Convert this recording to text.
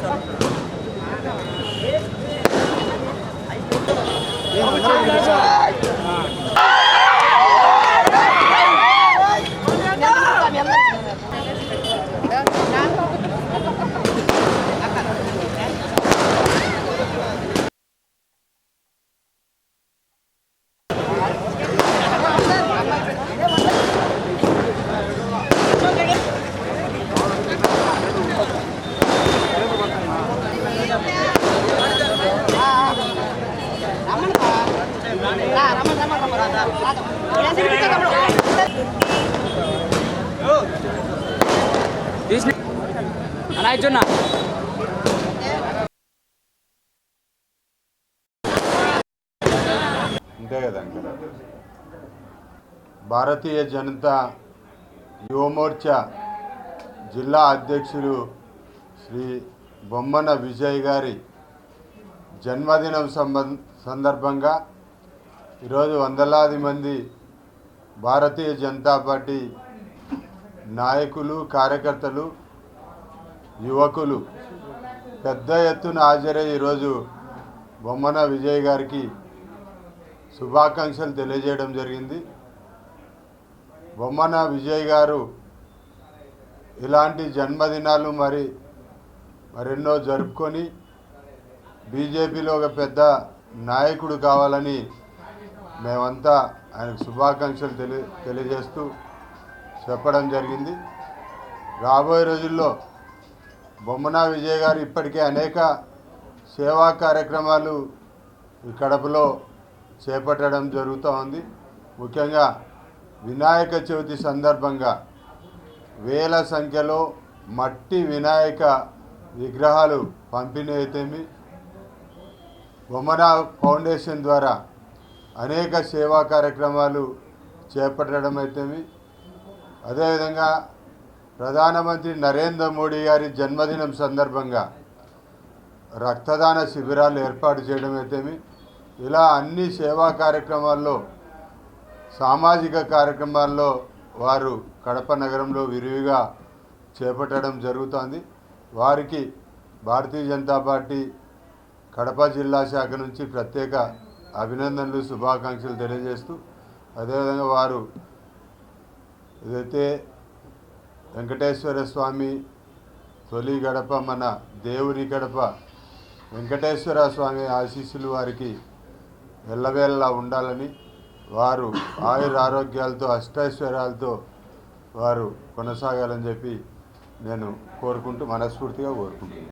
চলো అలా ఇచ్చున్నా అంతే కదండి భారతీయ జనతా యువమోర్చా జిల్లా అధ్యక్షులు శ్రీ బొమ్మన విజయ్ గారి జన్మదినం సంబం సందర్భంగా ఈరోజు వందలాది మంది భారతీయ జనతా పార్టీ నాయకులు కార్యకర్తలు యువకులు పెద్ద ఎత్తున హాజరై ఈరోజు బొమ్మన విజయ్ గారికి శుభాకాంక్షలు తెలియజేయడం జరిగింది. బొమ్మన విజయ్ గారు ఇలాంటి జన్మదినాలు మరి మరెన్నో జరుపుకొని బీజేపీలో ఒక పెద్ద నాయకుడు కావాలని మేమంతా ఆయనకు శుభాకాంక్షలు తెలియ తెలియజేస్తూ చెప్పడం జరిగింది. రాబోయే రోజుల్లో బొమ్మన విజయ్ గారు ఇప్పటికే అనేక సేవా కార్యక్రమాలు ఈ కడపలో చేపట్టడం జరుగుతూ ఉంది. ముఖ్యంగా వినాయక చవితి సందర్భంగా వేల సంఖ్యలో మట్టి వినాయక విగ్రహాలు పంపిణీ అయితేమి. బొమ్మన ఫౌండేషన్ ద్వారా అనేక సేవా కార్యక్రమాలు చేపట్టడం అయితేమి. అదేవిధంగా ప్రధానమంత్రి నరేంద్ర మోడీ గారి జన్మదినం సందర్భంగా రక్తదాన శిబిరాలు ఏర్పాటు చేయడం అయితేమి. ఇలా అన్ని సేవా కార్యక్రమాల్లో సామాజిక కార్యక్రమాల్లో వారు కడప నగరంలో విరివిగా చేపట్టడం జరుగుతోంది. వారికి భారతీయ జనతా పార్టీ కడప జిల్లా శాఖ నుంచి ప్రత్యేక అభినందనలు శుభాకాంక్షలు తెలియజేస్తూ అదేవిధంగా వారు ఏదైతే వెంకటేశ్వర స్వామి తొలి గడప మన దేవుని గడప వెంకటేశ్వర స్వామి ఆశీస్సులు వారికి ఎల్లవేళలా ఉండాలని వారు ఆయుర ఆరోగ్యాలతో అష్టైశ్వర్యాలతో వారు కొనసాగాలని చెప్పి నేను కోరుకుంటూ మనస్ఫూర్తిగా కోరుకుంటున్నాను.